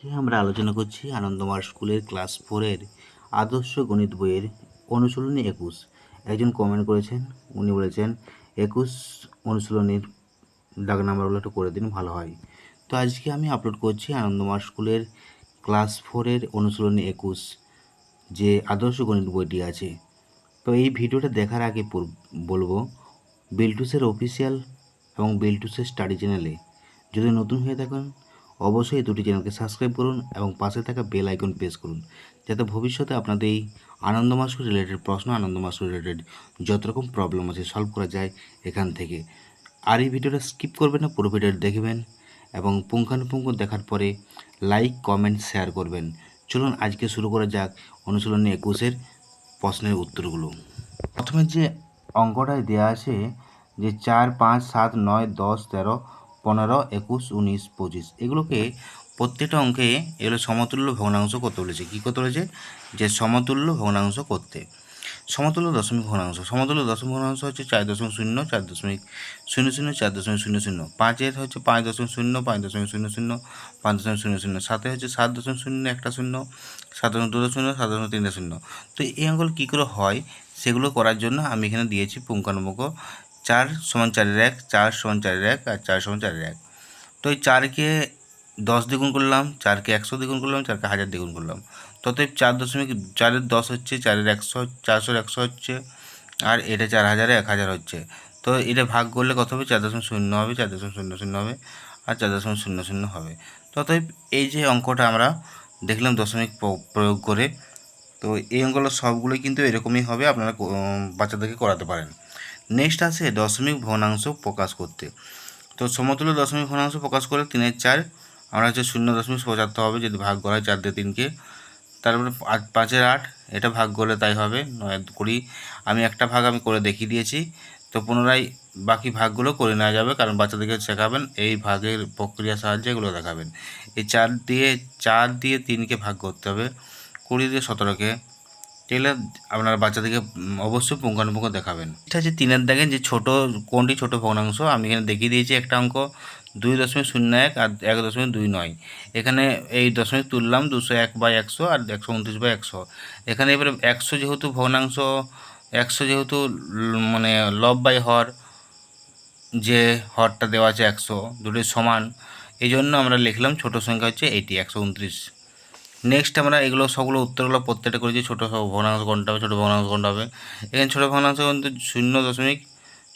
আজকে আমরা আলোচনা করছি আনন্দমার স্কুলের ক্লাস ফোরের আদর্শ গণিত বইয়ের অনুশীলনী একুশ। একজন কমেন্ট করেছেন, উনি বলেছেন, একুশ অনুশীলনীর দাগ নাম্বারগুলো একটু করে দিন, ভালো হয়। তো আজকে আমি আপলোড করছি আনন্দমার স্কুলের ক্লাস ফোরের অনুশীলনী একুশ, যে আদর্শ গণিত বইটি আছে। তো এই ভিডিওটা দেখার আগে বলব, বিলটুসের অফিসিয়াল এবং বিলটুসের স্টাডি চ্যানেলে যদি নতুন হয়ে থাকেন অবশ্যই দুটি চ্যানেলকে সাবস্ক্রাইব করুন এবং পাশে থাকা বেল আইকন প্রেস করুন, যাতে ভবিষ্যতে আপনাদের এই আনন্দ মাসুর রিলেটেড প্রশ্ন আনন্দ মাসুর রিলেটেড যত রকম প্রবলেম আছে সলভ করা যায় এখান থেকে। আর এই ভিডিওটা স্কিপ করবেন না, পুরো ভিডিওটা দেখবেন এবং পুঙ্খানুপুঙ্খ দেখার পরে লাইক কমেন্ট শেয়ার করবেন। চলুন আজকে শুরু করা যাক অনুশীলনী একুশের প্রশ্নের উত্তরগুলো। প্রথমে যে অঙ্কটায় দেওয়া আছে যে চার, পাঁচ, সাত, নয়, দশ, তেরো পনেরো, একুশ, উনিশ, পঁচিশ। এগুলোকে প্রত্যেকটা অঙ্কে এগুলো সমতুল্য ভগ্নাংশ করতে বলেছে। কী করতে বলেছে? যে সমতুল্য ভগ্নাংশ করতে। সমতুল্য দশমিক ভগ্নাংশ। সমতুল্য দশমিক ভগ্নাংশ হচ্ছে চার দশমিক শূন্য, চার দশমিক শূন্য শূন্য, চার দশমিক শূন্য শূন্য। পাঁচের হচ্ছে পাঁচ দশমিক শূন্য, পাঁচ দশমিক শূন্য শূন্য, পাঁচ দশমিক শূন্য শূন্য। সাতে হচ্ছে সাত দশমিক শূন্য, একটা শূন্য, সাত দশমিক দু শূন্য, সাত দশমিক তিনটা শূন্য। তো এই অঙ্কগুলো কী করে হয়? সেগুলো করার জন্য আমি এখানে দিয়েছি পুঙ্খানুপুঙ্খ চার সমান চারের এক, চার সমান চারের এক আর চার সমান চারের এক। তো এই চারকে দশ দ্বিগুণ করলাম, চারকে একশো দ্বিগুণ করলাম, চারকে হাজার দ্বিগুণ করলাম। ততএব চার দশমিক, চারের দশ হচ্ছে, চারের একশো, চারশোর একশো হচ্ছে, আর এটা চার হাজারে এক, হাজার হচ্ছে। তো এটা ভাগ করলে কত হবে? চার দশমিক শূন্য হবে, চার দশমিক শূন্য শূন্য হবে, আর চার দশমিক শূন্য শূন্য হবে। ততএব এই যে অঙ্কটা আমরা দেখলাম দশমিক প্রয়োগ করে, তো এই অঙ্কগুলো সবগুলোই কিন্তু এরকমই হবে, আপনারা বাচ্চাদেরকে করাতে পারেন। নেক্সট আছে দশমিক ভগ্নাংশ প্রকাশ করতে। তো সমতুল্য দশমিক ভগ্নাংশ প্রকাশ করে তিনের চার, আমরা হচ্ছে শূন্য দশমিক পঁচাত্তর হবে, যদি ভাগ করা হয় চার দিয়ে তিনকে। তারপরে পাঁচের আট, এটা ভাগ করলে তাই হবে, নয় কুড়ি। আমি একটা ভাগ আমি করে দেখিয়ে দিয়েছি, তো পুনরায় বাকি ভাগগুলো করে নেওয়া যাবে, কারণ বাচ্চাদেরকে শেখাবেন, এই ভাগের প্রক্রিয়ার সাহায্যে এগুলো দেখাবেন। এই চার দিয়ে চার দিয়ে তিনকে ভাগ করতে হবে, কুড়ি দিয়ে সতেরোকে। এগুলো আপনার বাচ্চাদেরকে অবশ্যই পুঙ্খানুপুঙ্খ দেখাবেন। এটা হচ্ছে তিনের দাগে যে ছোট, কোনটি ছোট ভগ্নাংশ, আমি এখানে দেখিয়ে দিয়েছি একটা অঙ্ক, দুই দশমিক শূন্য এক আর এক দশমিক দুই নয়। এখানে এই দশমিক তুললাম দুশো এক বাই একশো আর একশো উনত্রিশ বাই একশো। এখানে এবারে একশো যেহেতু ভগ্নাংশ, একশো যেহেতু মানে লব বাই হর, যে হরটা দেওয়া আছে একশো, দুটোই সমান, এই জন্য আমরা লিখলাম ছোট সংখ্যা হচ্ছে এইটি, একশো উনত্রিশ। নেক্সট আমরা এগুলো সবগুলো উত্তরগুলো প্রত্যেকটা করেছি, ছোটো ভগ্নাংশ কোনটা হবে, ছোটো ভগ্নাংশ কোনটা হবে। এখানে ছোটো ভগ্নাংশ কিন্তু শূন্য দশমিক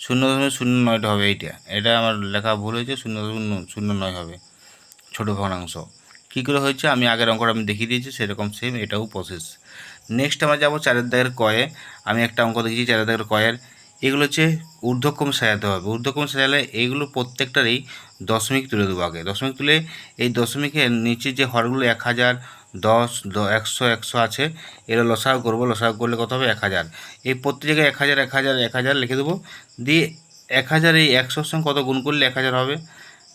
শূন্য দশমিক শূন্য নয়টা হবে এইটা। এটা আমার লেখা ভুল হয়েছে, শূন্য দশমিক শূন্য নয় হবে ছোটো ভগ্নাংশ। কী করে হয়েছে? আমি আগের অঙ্কটা আমি দেখিয়ে দিয়েছি, সেরকম সেম এটাও প্রসেস নেক্সট আমরা যাব চারের দাগের কয়ে। আমি একটা অঙ্ক দেখেছি চারের দাগের কয়ের। এগুলো হচ্ছে ঊর্ধ্বক্রম সাজাতে হবে। ঊর্ধ্বক্রম সাজালে এইগুলো প্রত্যেকটারই দশমিক তুলে দেবো আগে। দশমিক তুলে এই দশমিকের নিচে যে হরগুলো এক হাজার দশ একশো একশো আছে। এরা লসাগু করব, লসাগু করলে কত হবে? এক হাজার। এই প্রত্যেক জায়গায় এক হাজার এক হাজার এক হাজার লিখে দেবো। দিয়ে এক হাজার এই একশোর সঙ্গে কত গুণ করলে এক হাজার হবে?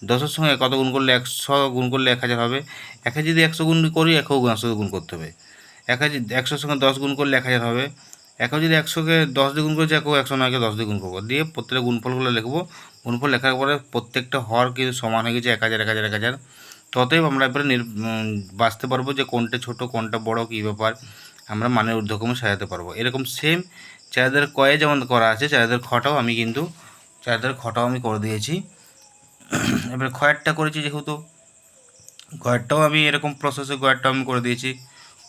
দশের সঙ্গে কত গুণ করলে একশো, গুণ করলে এক হাজার হবে? একে যদি একশো গুণ করি একশো একশো গুণ করতে হবে। এক হাজার একশোর সঙ্গে দশ গুণ করলে এক হাজার হবে। এখন যদি একশোকে দশ দিয়ে গুণ করেছি, একেও একশো নয়কে দশ দিয়ে গুণ করব। দিয়ে প্রত্যেকটা গুণফলগুলো লিখব। গুণফল লেখার পরে প্রত্যেকটা হর কিন্তু সমান হয়ে গেছে এক হাজার এক হাজার এক হাজার। ততএব আমরা এবারে বাঁচতে পারব যে কোনটা ছোট, কোনটা বড়, কী ব্যাপার, আমরা মানের ঊর্ধ্বক্রমে সাজাতে পারব। এরকম সেম চারাদের কয়ে যেমন করা আছে চারাদের খটাও আমি কিন্তু চারাদের খটাও আমি করে দিয়েছি। এবারে খয়েরটা করেছি যেহেতু গয়েরটাও আমি এরকম প্রসেসে গয়েরটাও আমি করে দিয়েছি।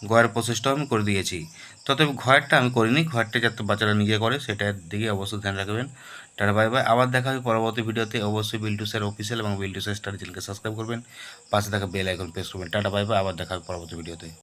ঘরের প্রসেসটাও আমি করে দিয়েছি। ততএব ঘরটা আমি করিনি ঘরটা যাতে বাচ্চারা নিজে করে সেটার দিকে অবশ্যই ধ্যান রাখবেন। Tata, bye bye. আবার দেখা হবে পরবর্তী ভিডিওতে। অবশ্যই বিল্টু স্যার অফিসিয়াল এবং বিল্টু স্যার স্টার চ্যানেলকে সাবস্ক্রাইব করবেন। পাশে থাকা বেল আইকন প্রেস করবেন। Tata, bye bye. আবার দেখা হবে পরবর্তী ভিডিওতে।